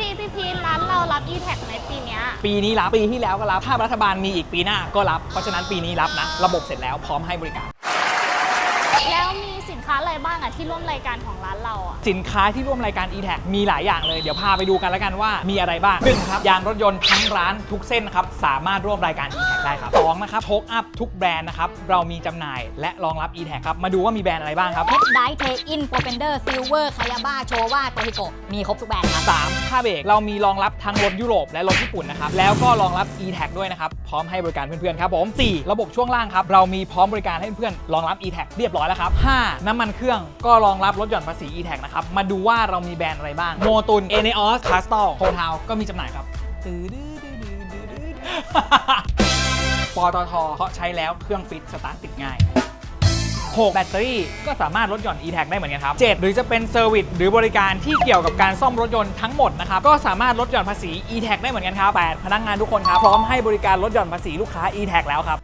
พีพี่พีร้านเรารับ e t a g ในปีเนี้ย ปีนี้รับปีที่แล้วก็รับ ถ้ารัฐบาลมีอีกปีหน้าก็รับ เพราะฉะนั้นปีนี้รับนะ ระบบเสร็จแล้วพร้อมให้บริการ แล้วมีสินค้าอะไรบ้างอะที่ร่วมรายการของร้านเราอะสินค้าที่ร่วมรายการ e t a g มีหลายอย่างเลย เดี๋ยวพาไปดูกันแล้วกันว่ามีอะไรบ้างหนึ่งครับยางรถยนต์ทั้งร้านทุกเส้นนะครับสามารถร่วมรายการ e t a g ได้ครับสองนะครับโชคอัพทุกแบรนด์นะครับเรามีจำหน่ายและรองรับ e t a g ครับมาดูว่ามีแบรนด์อะไรบ้างครับ เพชรไดเทอินโปรเฟนเดอร์ซิลเวอร์คายาบ้าโชว่าโตฮิโกมีครบทุกแบรนด์ครับ3ค่าเบรกเรามีรองรับทั้งรถยุโรปและรถญี่ปุ่นนะครับ แล้วก็รองรับ e t a g ด้วยนะครับ พร้อมให้บริการเพื่อนๆครับผม4ระบบช่วงล่างครับ เรามีพร้อมบริการให้เพื่อนๆรองรับ e t a g เรียบร้อยแล้วครับ 5 น้ำมันเครื่องก็รองรับรถหย่อนภาษี e t a g นะครับ มาดูว่าเรามีแบรนด์อะไรบ้างโมตุน e n e o s c a s t a l โ o ทาวก็มีจำหน่ายครับตื้อดื้อดื้อดื้อดื้อดื้อปตทเพราะใช้แล้วเครื่องฟิตสตาร์ทติดง่าย 6 แบตเตอรี่ก็สามารถลดหย่อน e-tag ได้เหมือนกันครับ 7 หรือจะเป็นเซอร์วิสหรือบริการที่เกี่ยวกับการซ่อมรถยนต์ทั้งหมดนะครับ ก็สามารถลดหย่อนภาษี e-tag ได้เหมือนกันครับ 8 พนักงานทุกคนครับ พร้อมให้บริการลดหย่อนภาษีลูกค้า e-tag แล้วครับ